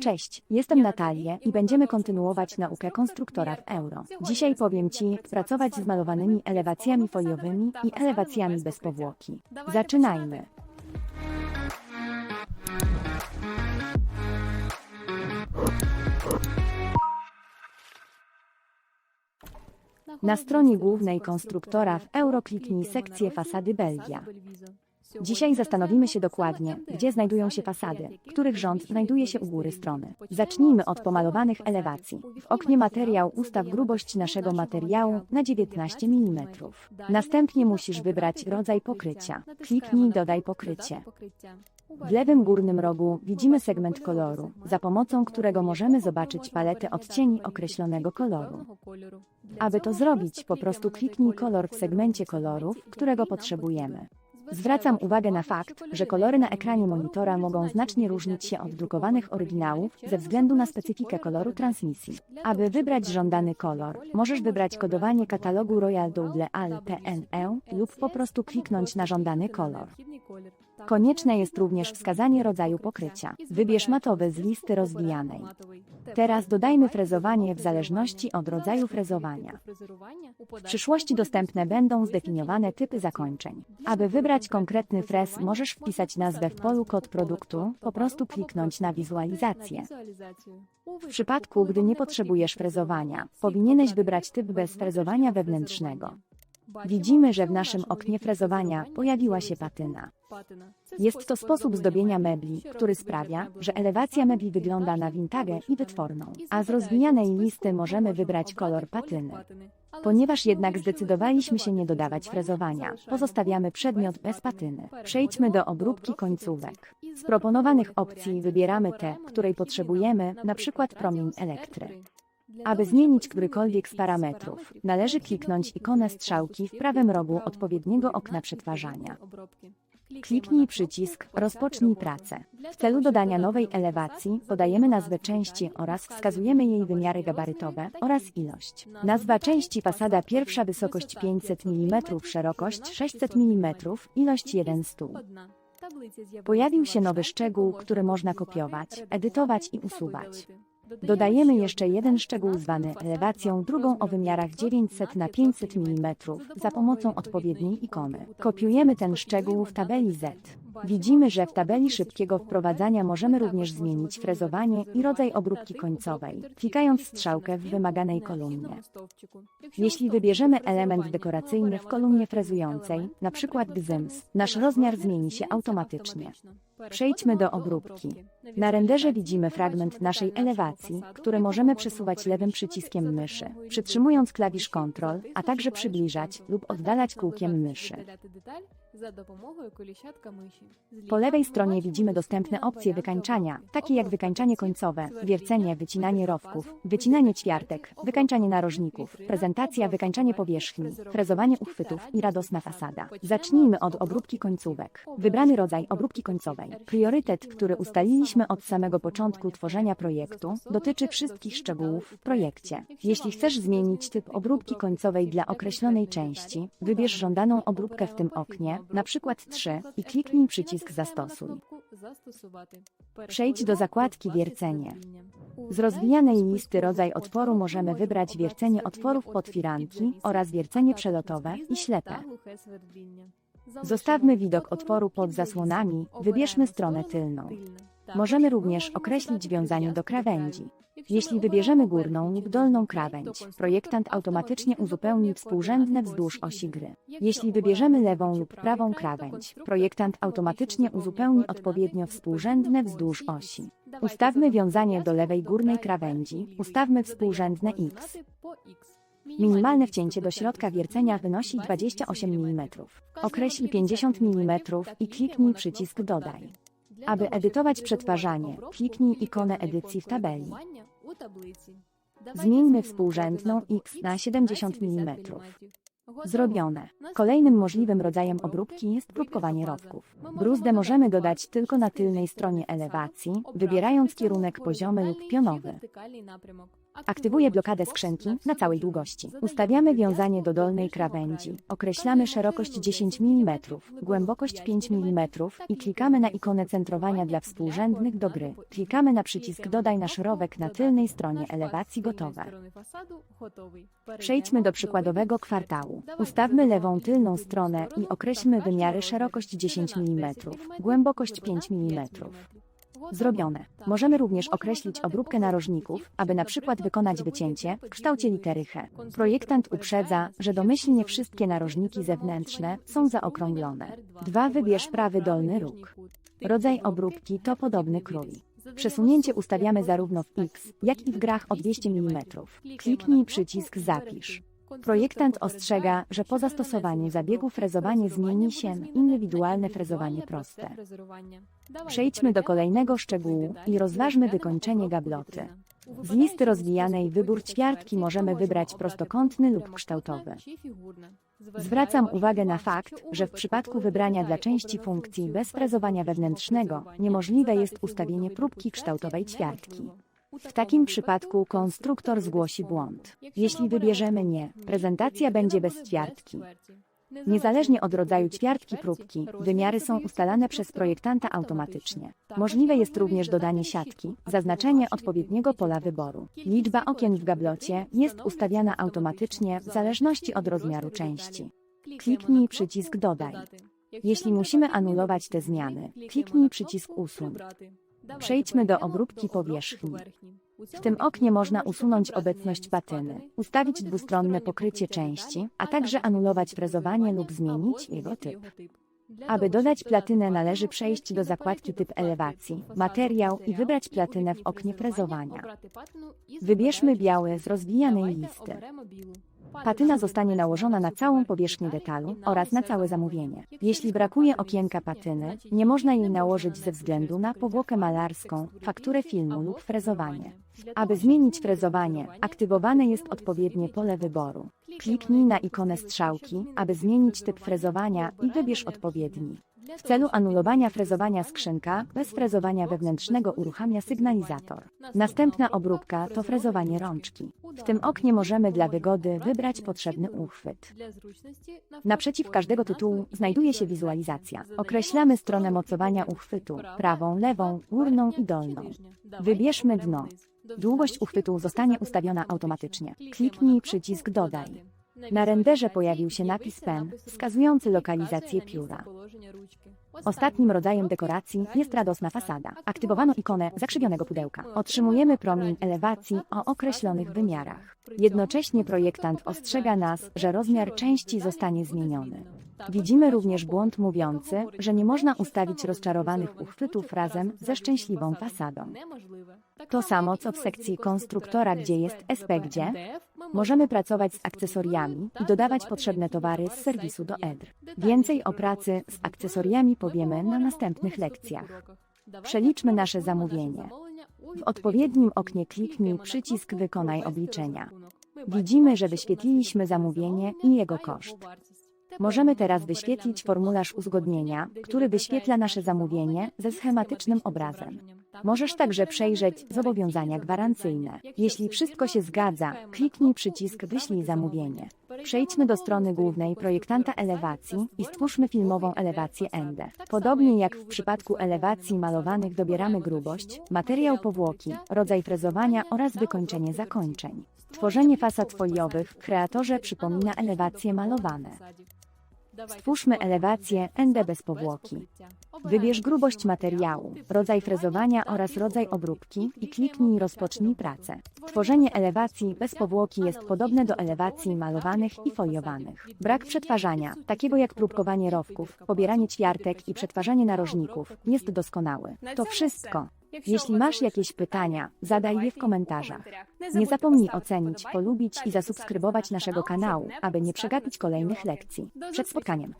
Cześć, jestem Natalia i będziemy kontynuować naukę konstruktora w euro. Dzisiaj powiem Ci, jak pracować z malowanymi elewacjami foliowymi i elewacjami bez powłoki. Zaczynajmy. Na stronie głównej konstruktora w euro kliknij sekcję fasady Belgia. Dzisiaj zastanowimy się dokładnie, gdzie znajdują się fasady, których rząd znajduje się u góry strony. Zacznijmy od pomalowanych elewacji. W oknie materiał ustaw grubość naszego materiału na 19 mm. Następnie musisz wybrać rodzaj pokrycia. Kliknij Dodaj pokrycie. W lewym górnym rogu widzimy segment koloru, za pomocą którego możemy zobaczyć paletę odcieni określonego koloru. Aby to zrobić, po prostu kliknij kolor w segmencie kolorów, którego potrzebujemy. Zwracam uwagę na fakt, że kolory na ekranie monitora mogą znacznie różnić się od drukowanych oryginałów ze względu na specyfikę koloru transmisji. Aby wybrać żądany kolor, możesz wybrać kodowanie katalogu Royal Double Al PNE lub po prostu kliknąć na żądany kolor. Konieczne jest również wskazanie rodzaju pokrycia. Wybierz matowy z listy rozwijanej. Teraz dodajmy frezowanie w zależności od rodzaju frezowania. W przyszłości dostępne będą zdefiniowane typy zakończeń. Aby wybrać konkretny frez, możesz wpisać nazwę w polu kod produktu, po prostu kliknąć na wizualizację. W przypadku, gdy nie potrzebujesz frezowania, powinieneś wybrać typ bez frezowania wewnętrznego. Widzimy, że w naszym oknie frezowania pojawiła się patyna. Jest to sposób zdobienia mebli, który sprawia, że elewacja mebli wygląda na vintage i wytworną, a z rozwijanej listy możemy wybrać kolor patyny. Ponieważ jednak zdecydowaliśmy się nie dodawać frezowania, pozostawiamy przedmiot bez patyny. Przejdźmy do obróbki końcówek. Z proponowanych opcji wybieramy tę, której potrzebujemy, np. promień elektry. Aby zmienić którykolwiek z parametrów, należy kliknąć ikonę strzałki w prawym rogu odpowiedniego okna przetwarzania. Kliknij przycisk Rozpocznij pracę. W celu dodania nowej elewacji podajemy nazwę części oraz wskazujemy jej wymiary gabarytowe oraz ilość. Nazwa części fasada pierwsza wysokość 500 mm, szerokość 600 mm, ilość 1 stół. Pojawił się nowy szczegół, który można kopiować, edytować i usuwać. Dodajemy jeszcze jeden szczegół zwany elewacją, drugą o wymiarach 900 na 500 mm za pomocą odpowiedniej ikony. Kopiujemy ten szczegół w tabeli Z. Widzimy, że w tabeli szybkiego wprowadzania możemy również zmienić frezowanie i rodzaj obróbki końcowej, klikając strzałkę w wymaganej kolumnie. Jeśli wybierzemy element dekoracyjny w kolumnie frezującej, np. gzyms, nasz rozmiar zmieni się automatycznie. Przejdźmy do obróbki. Na renderze widzimy fragment naszej elewacji, który możemy przesuwać lewym przyciskiem myszy, przytrzymując klawisz Ctrl, a także przybliżać lub oddalać kółkiem myszy. Po lewej stronie widzimy dostępne opcje wykańczania, takie jak wykańczanie końcowe, wiercenie, wycinanie rowków, wycinanie ćwiartek, wykańczanie narożników, prezentacja, wykańczanie powierzchni, frezowanie uchwytów i radosna fasada. Zacznijmy od obróbki końcówek. Wybrany rodzaj obróbki końcowej. Priorytet, który ustaliliśmy od samego początku tworzenia projektu, dotyczy wszystkich szczegółów w projekcie. Jeśli chcesz zmienić typ obróbki końcowej dla określonej części, wybierz żądaną obróbkę w tym oknie, na przykład 3 i kliknij przycisk Zastosuj. Przejdź do zakładki Wiercenie. Z rozwijanej listy rodzaj otworu możemy wybrać wiercenie otworów pod firanki oraz wiercenie przelotowe i ślepe. Zostawmy widok otworu pod zasłonami, wybierzmy stronę tylną. Możemy również określić wiązanie do krawędzi. Jeśli wybierzemy górną lub dolną krawędź, projektant automatycznie uzupełni współrzędne wzdłuż osi gry. Jeśli wybierzemy lewą lub prawą krawędź, projektant automatycznie uzupełni odpowiednio współrzędne wzdłuż osi. Ustawmy wiązanie do lewej górnej krawędzi, ustawmy współrzędne X. Minimalne wcięcie do środka wiercenia wynosi 28 mm. Określ 50 mm i kliknij przycisk Dodaj. Aby edytować przetwarzanie, kliknij ikonę edycji w tabeli. Zmieńmy współrzędną X na 70 mm. Zrobione. Kolejnym możliwym rodzajem obróbki jest próbkowanie rowków. Bruzdę możemy dodać tylko na tylnej stronie elewacji, wybierając kierunek poziomy lub pionowy. Aktywuję blokadę skrzynki na całej długości. Ustawiamy wiązanie do dolnej krawędzi. Określamy szerokość 10 mm, głębokość 5 mm i klikamy na ikonę centrowania dla współrzędnych do gry. Klikamy na przycisk Dodaj nasz rowek na tylnej stronie elewacji gotowe. Przejdźmy do przykładowego kwartału. Ustawmy lewą tylną stronę i określmy wymiary szerokość 10 mm, głębokość 5 mm. Zrobione. Możemy również określić obróbkę narożników, aby na przykład wykonać wycięcie w kształcie litery H. Projektant uprzedza, że domyślnie wszystkie narożniki zewnętrzne są zaokrąglone. 2. Wybierz prawy dolny róg. Rodzaj obróbki to podobny krój. Przesunięcie ustawiamy zarówno w X, jak i w grach o 200 mm. Kliknij przycisk Zapisz. Projektant ostrzega, że po zastosowaniu zabiegu frezowanie zmieni się indywidualne frezowanie proste. Przejdźmy do kolejnego szczegółu i rozważmy wykończenie gabloty. Z listy rozwijanej wybór ćwiartki możemy wybrać prostokątny lub kształtowy. Zwracam uwagę na fakt, że w przypadku wybrania dla części funkcji bez frezowania wewnętrznego niemożliwe jest ustawienie próbki kształtowej ćwiartki. W takim przypadku konstruktor zgłosi błąd. Jeśli wybierzemy nie, prezentacja będzie bez ćwiartki. Niezależnie od rodzaju ćwiartki próbki, wymiary są ustalane przez projektanta automatycznie. Możliwe jest również dodanie siatki, zaznaczenie odpowiedniego pola wyboru. Liczba okien w gablocie jest ustawiana automatycznie w zależności od rozmiaru części. Kliknij przycisk Dodaj. Jeśli musimy anulować te zmiany, kliknij przycisk Usuń. Przejdźmy do obróbki powierzchni. W tym oknie można usunąć obecność patyny, ustawić dwustronne pokrycie części, a także anulować frezowanie lub zmienić jego typ. Aby dodać platynę należy przejść do zakładki typ elewacji, materiał i wybrać platynę w oknie frezowania. Wybierzmy biały z rozwijanej listy. Patyna zostanie nałożona na całą powierzchnię detalu oraz na całe zamówienie. Jeśli brakuje okienka patyny, nie można jej nałożyć ze względu na powłokę malarską, fakturę filmu lub frezowanie. Aby zmienić frezowanie, aktywowane jest odpowiednie pole wyboru. Kliknij na ikonę strzałki, aby zmienić typ frezowania i wybierz odpowiedni. W celu anulowania frezowania skrzynka bez frezowania wewnętrznego uruchamia sygnalizator. Następna obróbka to frezowanie rączki. W tym oknie możemy dla wygody wybrać potrzebny uchwyt. Naprzeciw każdego tytułu znajduje się wizualizacja. Określamy stronę mocowania uchwytu, prawą, lewą, górną i dolną. Wybierzmy dno. Długość uchwytu zostanie ustawiona automatycznie. Kliknij przycisk Dodaj. Na renderze pojawił się napis PEN, wskazujący lokalizację pióra. Ostatnim rodzajem dekoracji jest radosna fasada. Aktywowano ikonę zakrzywionego pudełka. Otrzymujemy promień elewacji o określonych wymiarach. Jednocześnie projektant ostrzega nas, że rozmiar części zostanie zmieniony. Widzimy również błąd mówiący, że nie można ustawić rozczarowanych uchwytów razem ze szczęśliwą fasadą. To samo co w sekcji konstruktora, gdzie jest SPGdzie, możemy pracować z akcesoriami i dodawać potrzebne towary z serwisu do EDR. Więcej o pracy z akcesoriami powiemy na następnych lekcjach. Przeliczmy nasze zamówienie. W odpowiednim oknie kliknij przycisk Wykonaj obliczenia. Widzimy, że wyświetliliśmy zamówienie i jego koszt. Możemy teraz wyświetlić formularz uzgodnienia, który wyświetla nasze zamówienie ze schematycznym obrazem. Możesz także przejrzeć zobowiązania gwarancyjne. Jeśli wszystko się zgadza, kliknij przycisk Wyślij zamówienie. Przejdźmy do strony głównej projektanta elewacji i stwórzmy filmową elewację ENDE. Podobnie jak w przypadku elewacji malowanych dobieramy grubość, materiał powłoki, rodzaj frezowania oraz wykończenie zakończeń. Tworzenie fasad foliowych w kreatorze przypomina elewacje malowane. Stwórzmy elewację ND bez powłoki. Wybierz grubość materiału, rodzaj frezowania oraz rodzaj obróbki i kliknij Rozpocznij pracę. Tworzenie elewacji bez powłoki jest podobne do elewacji malowanych i foliowanych. Brak przetwarzania, takiego jak próbkowanie rowków, pobieranie ćwiartek i przetwarzanie narożników, jest doskonały. To wszystko. Jeśli masz jakieś pytania, zadaj je w komentarzach. Nie zapomnij ocenić, polubić i zasubskrybować naszego kanału, aby nie przegapić kolejnych lekcji. Przed spotkaniem.